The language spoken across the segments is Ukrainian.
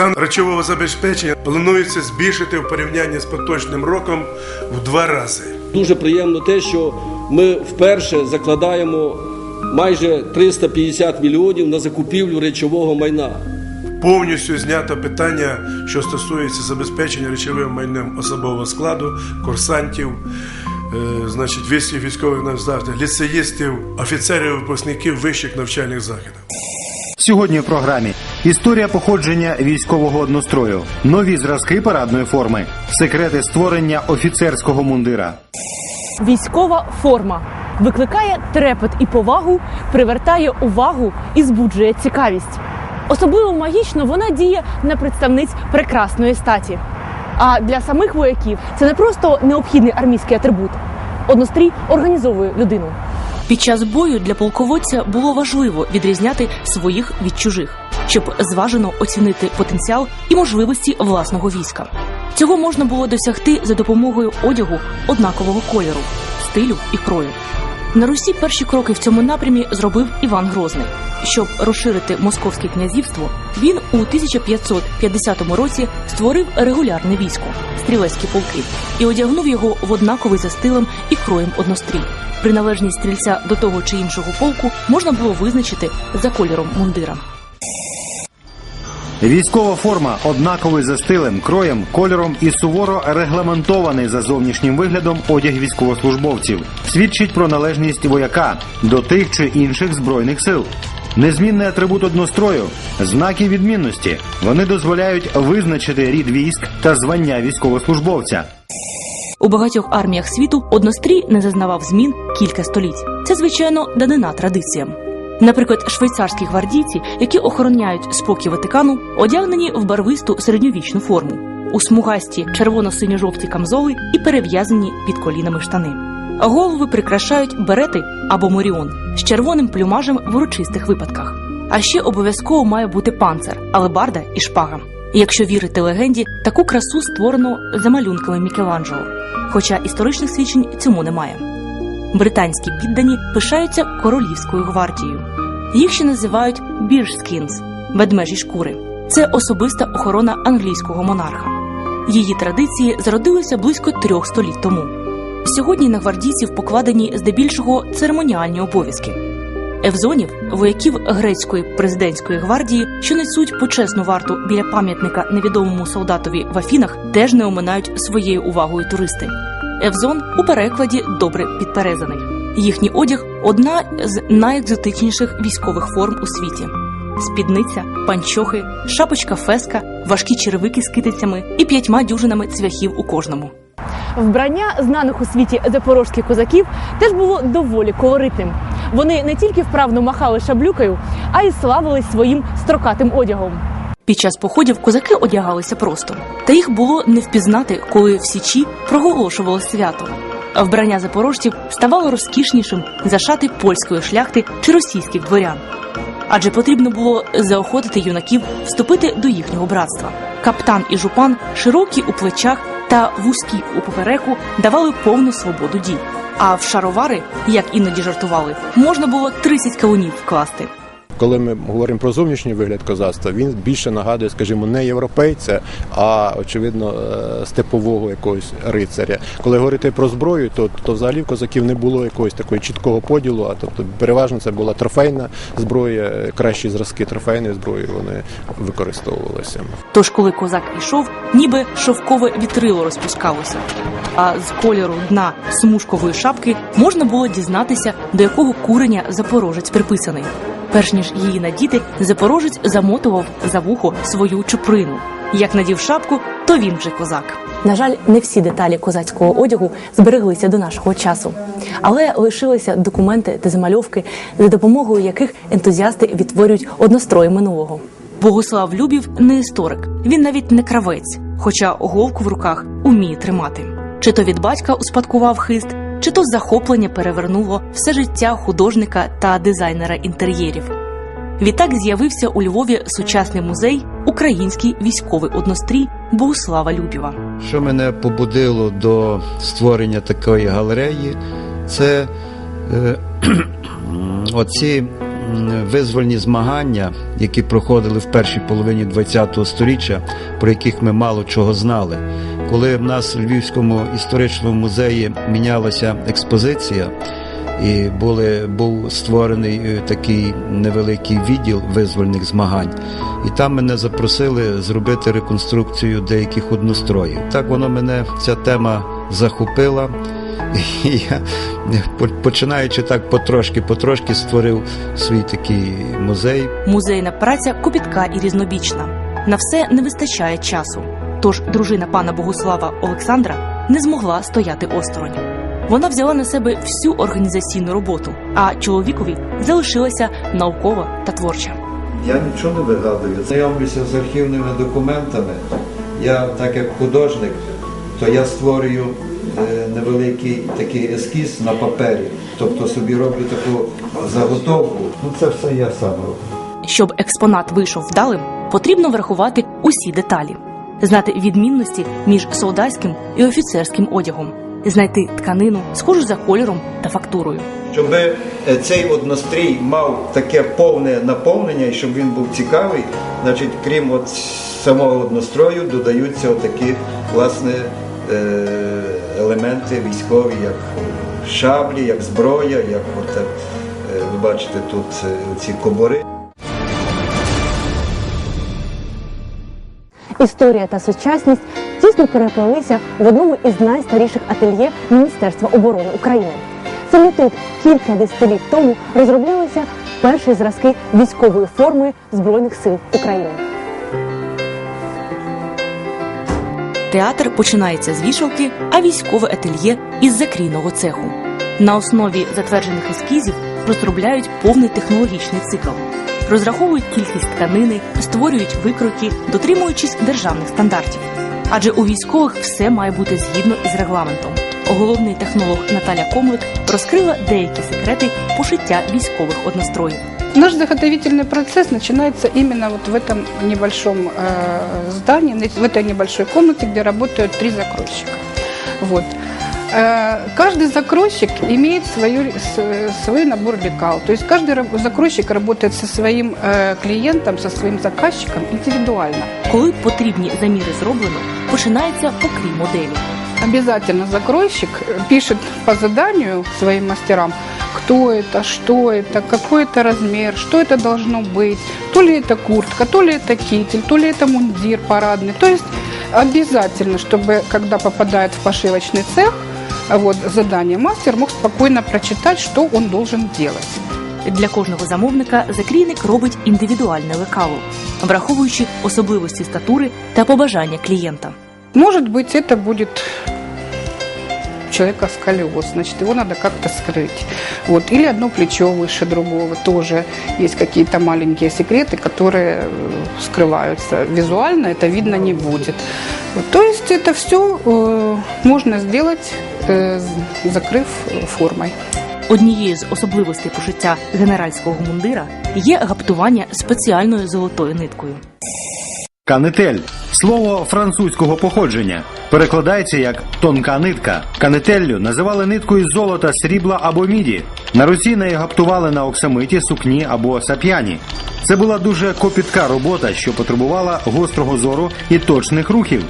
Стан речового забезпечення планується збільшити в порівнянні з поточним роком в два рази. Дуже приємно те, що ми вперше закладаємо майже 350 мільйонів на закупівлю речового майна. Повністю знято питання, що стосується забезпечення речовим майном особового складу, курсантів, е, значить, військових навзавжди, ліцеїстів, офіцерів, випускників вищих навчальних заходів. Сьогодні в програмі історія походження військового однострою, нові зразки парадної форми, секрети створення офіцерського мундира. Військова форма викликає трепет і повагу, привертає увагу і збуджує цікавість. Особливо магічно вона діє на представниць прекрасної статі. А для самих вояків це не просто необхідний армійський атрибут. Однострій організовує людину. Під час бою для полководця було важливо відрізняти своїх від чужих, щоб зважено оцінити потенціал і можливості власного війська. Цього можна було досягти за допомогою одягу однакового кольору, стилю і крою. На Русі перші кроки в цьому напрямі зробив Іван Грозний. Щоб розширити московське князівство, він у 1550 році створив регулярне військо стрілецькі полки і одягнув його в однаковий за стилем і кроєм однострій. Приналежність стрільця до того чи іншого полку можна було визначити за кольором мундира. Військова форма однаковий за стилем, кроєм, кольором і суворо регламентований за зовнішнім виглядом одяг військовослужбовців, свідчить про належність вояка до тих чи інших збройних сил. Незмінний атрибут однострою знаки відмінності. Вони дозволяють визначити рід військ та звання військовослужбовця. У багатьох арміях світу однострій не зазнавав змін кілька століть. Це звичайно данина традиціям. Наприклад, швейцарські гвардійці, які охороняють спокій Ватикану, одягнені в барвисту середньовічну форму, у смугасті червоно-синьо-жовті камзоли і перев'язані під колінами штани. Голови прикрашають берети або моріон з червоним плюмажем в урочистих випадках. А ще обов'язково має бути панцир, алебарда і шпага. Якщо вірити легенді, таку красу створено за малюнками Мікеланджело, хоча історичних свідчень цьому немає. Британські піддані пишаються королівською гвардією. Їх ще називають біршскінс – ведмежі шкури. Це особиста охорона англійського монарха. Її традиції зародилися близько трьох століть тому. Сьогодні на гвардійців покладені здебільшого церемоніальні обов'язки. Евзонів, вояків грецької президентської гвардії, що несуть почесну варту біля пам'ятника невідомому солдатові в Афінах, теж не оминають своєю увагою туристи. Евзон у перекладі добре підперезаний. Їхній одяг одна з найекзотичніших військових форм у світі: спідниця, панчохи, шапочка феска, важкі черевики з китицями і п'ятьма дюжинами цвяхів у кожному. Вбрання знаних у світі запорожських козаків теж було доволі колоритним. Вони не тільки вправно махали шаблюкою, а й славились своїм строкатим одягом. Під час походів козаки одягалися просто, та їх було не впізнати, коли в січі проголошувало свято. Вбрання запорожців ставало розкішнішим за шати польської шляхти чи російських дворян. Адже потрібно було заохотити юнаків вступити до їхнього братства. Каптан і жупан, широкі у плечах та вузькі у попереку, давали повну свободу дій. А в шаровари, як іноді жартували, можна було 30 кавунів вкласти. Коли ми говоримо про зовнішній вигляд козацтва, він більше нагадує, скажімо, не європейця, а очевидно е, степового якогось рицаря. Коли говорити про зброю, то, то взагалі в козаків не було якогось такого чіткого поділу, а тобто переважно це була трофейна зброя, кращі зразки трофейної зброї вони використовувалися. Тож, коли козак ішов, ніби шовкове вітрило розпускалося. А з кольору дна смужкової шапки можна було дізнатися, до якого куреня запорожець приписаний. Перш ніж її надіти, запорожець замотував за вухо свою чуприну. Як надів шапку, то він вже козак. На жаль, не всі деталі козацького одягу збереглися до нашого часу, але лишилися документи та замальовки, за допомогою яких ентузіасти відтворюють однострої минулого. Богослав Любів не історик, він навіть не кравець, хоча голку в руках уміє тримати. Чи то від батька успадкував хист, чи то захоплення перевернуло все життя художника та дизайнера інтер'єрів. Відтак з'явився у Львові сучасний музей Український військовий однострій Богослава Любєва. Що мене побудило до створення такої галереї, це е, оці визвольні змагання, які проходили в першій половині ХХ століття, про яких ми мало чого знали. Коли в нас у Львівському історичному музеї мінялася експозиція, і були, був створений е, такий невеликий відділ визвольних змагань. І там мене запросили зробити реконструкцію деяких одностроїв. Так воно мене ця тема захопила. І я, починаючи так потрошки, потрошки створив свій такий музей. Музейна праця копітка і різнобічна. На все не вистачає часу. Тож дружина пана Богуслава Олександра не змогла стояти осторонь. Вона взяла на себе всю організаційну роботу, а чоловікові залишилася наукова та творча. Я нічого не вигадую. Знайомлюся з архівними документами. Я, так як художник, то я створюю е, невеликий такий ескіз на папері. Тобто собі роблю таку заготовку. Ну це все я сам роблю. Щоб експонат вийшов вдалим, потрібно врахувати усі деталі, знати відмінності між солдатським і офіцерським одягом, знайти тканину, схожу за кольором та фактурою. Щоб е, цей однострій мав таке повне наповнення і щоб він був цікавий, значить, крім от самого однострою, додаються такі власне е, елементи військові, як шаблі, як зброя, як от, е, ви бачите тут ці кобори. Історія та сучасність тісно переплелися в одному із найстаріших ательє Міністерства оборони України. Саме тут кілька десятиліть тому розроблялися перші зразки військової форми Збройних сил України. Театр починається з вішалки, а військове ательє із закрійного цеху. На основі затверджених ескізів розробляють повний технологічний цикл Розраховують кількість тканини, створюють викройки, дотримуючись державних стандартів. Адже у військових все має бути згідно із регламентом. Головний технолог Наталя Комлик розкрила деякі секрети пошиття військових одностроїв. Наш заготовительный процесс начинается именно вот в этом небольшом э, здании, в этой небольшой комнате, где работают три закройщика. Вот. Э, Каждый закройщик имеет свою, с- свой набор лекал. То есть каждый раб- закройщик работает со своим э, клиентом, со своим заказчиком индивидуально. Коли потрібні заміри зроблено, починається покрій моделі. Обязательно закройщик э, пишет по заданию своим мастерам, кто это, что это, какой это размер, что это должно быть, то ли это куртка, то ли это китель, то ли это мундир парадный. То есть обязательно, чтобы когда попадает в пошивочный цех, а вот задание мастер мог спокойно прочитать, что он должен делать. Для кожного замовника закрійник робить індивідуальне лекало, враховуючи особливості статури та побажання клієнта. Может быть, это будет человека сколиоз, значит, его надо как-то скрыть. Вот. Или одно плечо выше другого. Тоже есть какие-то маленькие секреты, которые э, скрываются. Визуально это видно не будет. Вот. То есть это все можно сделать, э, з- закрыв э, формой. Однією з особливостей пошиття генеральського мундира є гаптування спеціальною золотою ниткою. Канитель слово французького походження перекладається як тонка нитка. Канителлю називали ниткою золота, срібла або міді. На Русі неї гаптували на оксамиті, сукні або сап'яні. Це була дуже копітка робота, що потребувала гострого зору і точних рухів.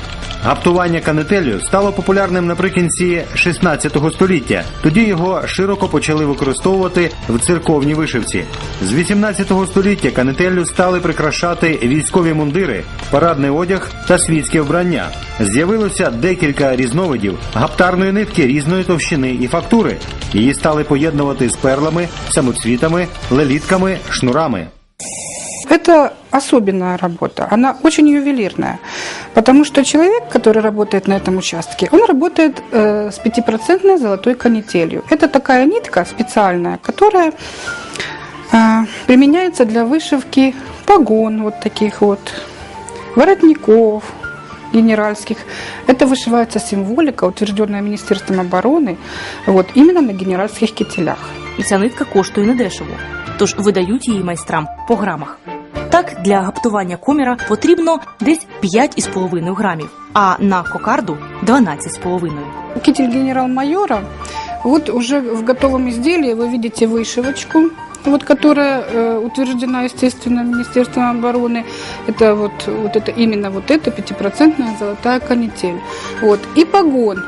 Гаптування канителлю стало популярним наприкінці 16 століття. Тоді його широко почали використовувати в церковній вишивці. З 18 століття канителлю стали прикрашати військові мундири, парадний одяг та світське вбрання. З'явилося декілька різновидів гаптарної нитки різної товщини і фактури. Її стали поєднувати з перлами, самоцвітами, лелітками, шнурами. Это особенная работа, она очень ювелирная, потому что человек, который работает на этом участке, он работает э, с пятипроцентной золотой канителью. Это такая нитка специальная, которая э, применяется для вышивки погон вот таких вот, воротников генеральских. Это вышивается символика, утвержденная Министерством обороны, вот, именно на генеральских кителях. І ця нитка коштує недешево, тож видають її майстрам по грамах. Так, для гаптування коміра потрібно десь 5,5 грамів, а на кокарду 12,5. Китель генерал-майора. Вот уже в готовом изделии вы видите вышивочку. вот, которая э, утверждена, естественно, Министерством обороны. Это вот, вот это именно вот эта пятипроцентная золотая канитель. Вот. И погон.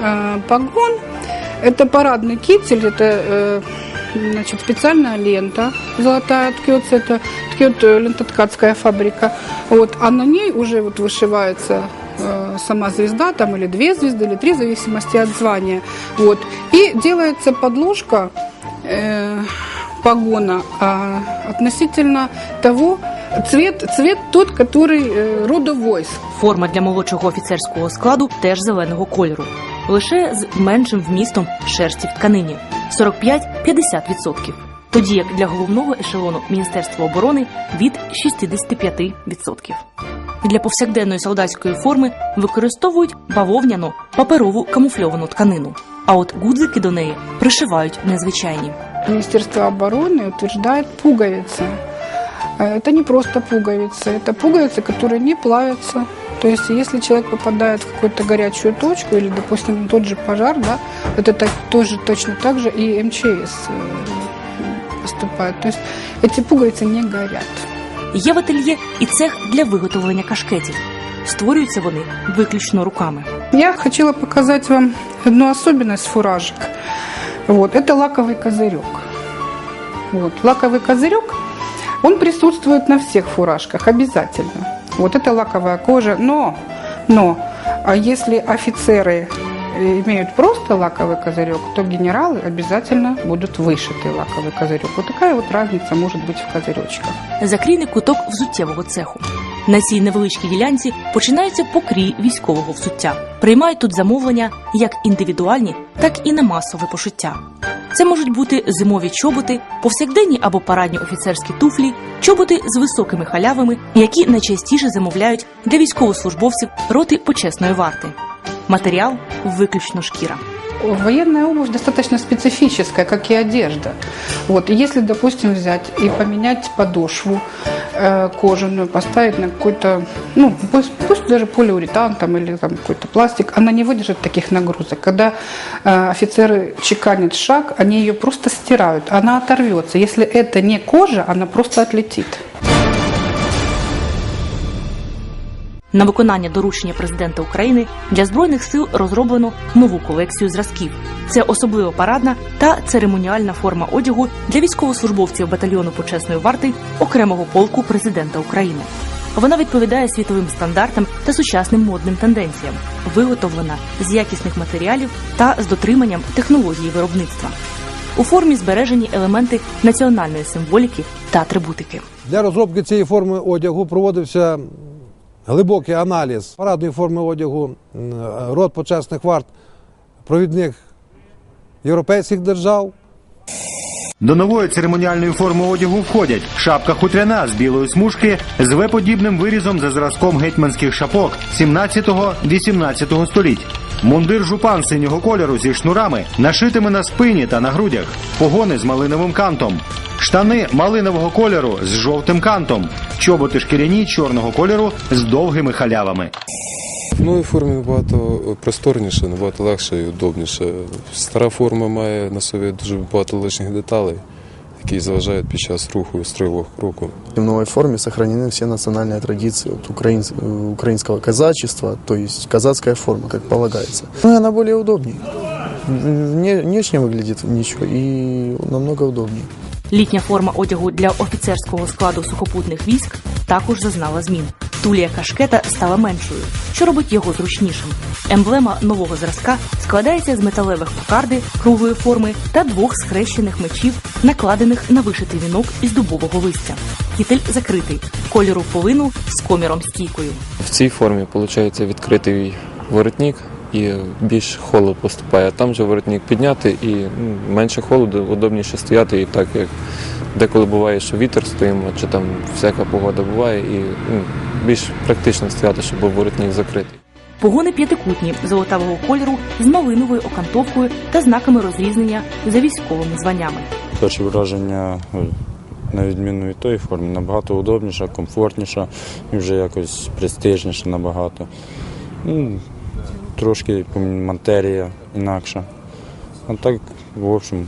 Э, погон – это парадный китель, это э, значит, специальная лента золотая ткется, это ткет э, лентоткацкая фабрика. Вот, а на ней уже вот вышивается э, сама звезда, там или две звезды, или три, в зависимости от звания. Вот. И делается подложка э, погона а, относительно того, цвет, цвет тот, э, рода войск. Форма для молодшого офіцерського складу теж зеленого кольору, лише з меншим вмістом шерсті в тканині 45-50%. Тоді як для головного ешелону Міністерства оборони від 65%. Для повсякденної солдатської форми використовують бавовняну паперову камуфльовану тканину. А от гудзики до неї пришивають незвичайні. Министерство обороны утверждает пуговицы. Э, Это не просто пуговицы, это пуговицы, которые не плавятся. То есть, если человек попадает в какую-то горячую точку, или, допустим, тот же пожар, да, это так, тоже точно так же и МЧС э, поступает. То есть, эти пуговицы не горят. Є в ательє і цех для виготовлення кашкетів. Створюються вони виключно руками. Я хотела показать вам одну особенность фуражек. Вот, это лаковый козырек. Вот, лаковый козырек, он присутствует на всех фуражках обязательно. Вот это лаковая кожа, но, но, а если офицеры э, имеют просто лаковый козырек, то генералы обязательно будут вышитый лаковый козырек. Вот такая вот разница может быть в козыречках. Закрійний куток взуттєвого цеху. На цій невеличкій ділянці починається покрій військового взуття. Приймають тут замовлення як індивідуальні, так і на масове пошиття. Це можуть бути зимові чоботи, повсякденні або парадні офіцерські туфлі, чоботи з високими халявами, які найчастіше замовляють для військовослужбовців роти почесної варти. Матеріал виключно шкіра Военная обувь достаточно специфическая, как и одежда. Вот, и если, допустим, взять и поменять подошву э, кожаную, поставить на какой-то, ну, пусть, пусть даже полиуретан там, или там какой-то пластик, она не выдержит таких нагрузок. Когда э, офицеры чеканят шаг, они ее просто стирают, она оторвется. Если это не кожа, она просто отлетит. На виконання доручення президента України для збройних сил розроблено нову колекцію зразків. Це особливо парадна та церемоніальна форма одягу для військовослужбовців батальйону почесної варти окремого полку президента України. Вона відповідає світовим стандартам та сучасним модним тенденціям, виготовлена з якісних матеріалів та з дотриманням технології виробництва. У формі збережені елементи національної символіки та атрибутики. Для розробки цієї форми одягу проводився глибокий аналіз парадної форми одягу рот род почесних варт провідних європейських держав. До нової церемоніальної форми одягу входять шапка хутряна з білої смужки з В-подібним вирізом за зразком гетьманських шапок 17-18 століть. Мундир жупан синього кольору зі шнурами, нашитими на спині та на грудях, погони з малиновим кантом, штани малинового кольору з жовтим кантом, чоботи шкіряні чорного кольору з довгими халявами. В новій формі набагато просторніше, набагато легше і удобніше. Стара форма має на собі дуже багато лишніх деталей, які заважають під час руху стрілок року. В новой форме сохранены все национальные традиции вот, украинс- э, украинского казачества, то есть казацкая форма, как полагается. Ну и она более удобнее. Вне- Внешне выглядит ничего и намного удобнее. Літня форма одягу для офіцерського складу сухопутних військ також зазнала змін. Тулія кашкета стала меншою, що робить його зручнішим. Емблема нового зразка складається з металевих кокарди круглої форми та двох схрещених мечів, накладених на вишитий вінок із дубового листя. Кітель закритий, кольору полину з коміром стійкою. В цій формі виходить відкритий воротник і більш холод поступає. Там же воротник підняти і ну, менше холоду, удобніше стояти. І так як деколи буває, що вітер стоїмо, чи там всяка погода буває, і ну, більш практично стояти, щоб був воротник закритий. Погони п'ятикутні золотавого кольору з малиновою окантовкою та знаками розрізнення за військовими званнями. Перші враження, е, на відміну від тої форми, набагато удобніша, комфортніша і вже якось престижніша набагато. Ну, трошки матерія інакша. А так, в общем,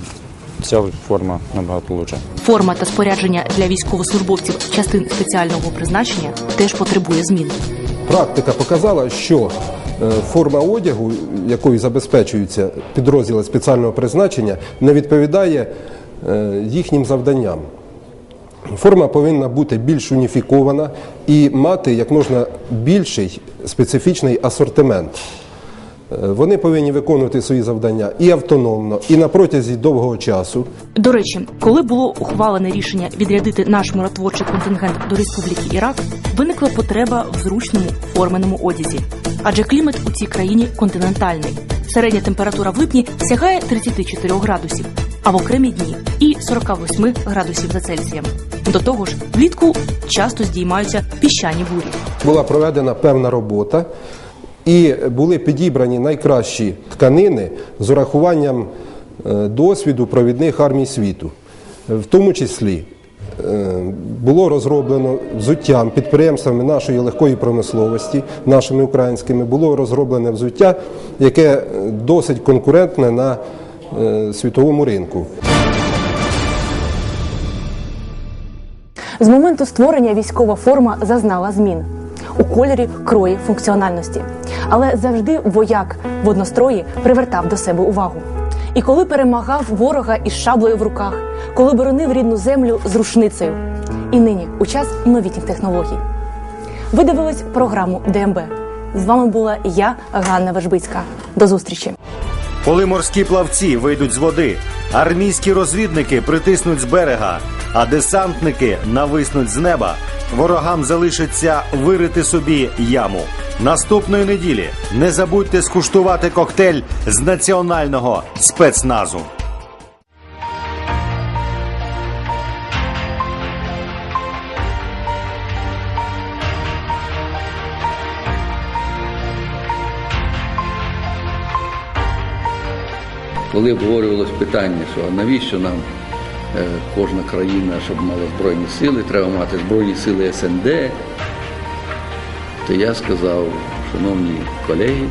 ця форма набагато лучше. Форма та спорядження для військовослужбовців частин спеціального призначення теж потребує змін. Практика показала, що е, форма одягу, якою забезпечуються підрозділи спеціального призначення, не відповідає е, їхнім завданням. Форма повинна бути більш уніфікована і мати як можна більший специфічний асортимент. Е, Вони повинні виконувати свої завдання і автономно, і на протязі довгого часу. До речі, коли було ухвалене рішення відрядити наш миротворчий контингент до Республіки Ірак, виникла потреба в зручному форменому одязі. Адже клімат у цій країні континентальний. Середня температура в липні сягає 34 градусів, а в окремі дні і 48 градусів за Цельсієм. До того ж, влітку часто здіймаються піщані бурі. Була проведена певна робота, і були підібрані найкращі тканини з урахуванням е, досвіду провідних армій світу. В тому числі е, було розроблено взуттям підприємствами нашої легкої промисловості, нашими українськими, було розроблене взуття, яке е, досить конкурентне на світовому ринку. З моменту створення військова форма зазнала змін у кольорі, крої, функціональності. Але завжди вояк в однострої привертав до себе увагу. І коли перемагав ворога із шаблею в руках, коли боронив рідну землю з рушницею. І нині у час новітніх технологій. Ви дивились програму ДМБ. З вами була я, Ганна Вежбицька. До зустрічі. Коли морські плавці вийдуть з води, армійські розвідники притиснуть з берега, а десантники нависнуть з неба, ворогам залишиться вирити собі яму. Наступної неділі не забудьте скуштувати коктейль з національного спецназу. Коли обговорювалось питання, що навіщо нам кожна країна, щоб мала збройні сили, треба мати збройні сили СНД, то я сказав, шановні колеги,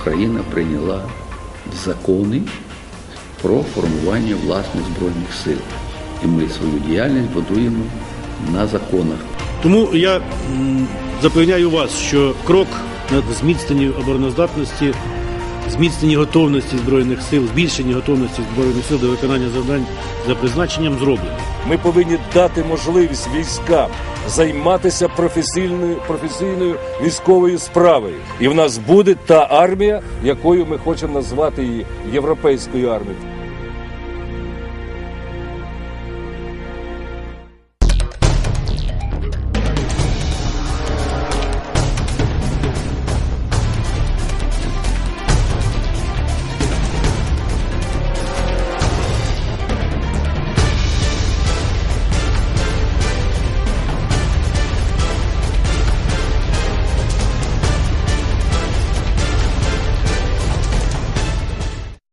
Україна прийняла закони про формування власних збройних сил. І ми свою діяльність будуємо на законах. Тому я запевняю вас, що крок на зміцненні обороноздатності, зміцненні готовності збройних сил, збільшенні готовності збройних сил до виконання завдань за призначенням зроблено. Ми повинні дати можливість військам займатися професійною професійною військовою справою. І в нас буде та армія, якою ми хочемо назвати її європейською армією.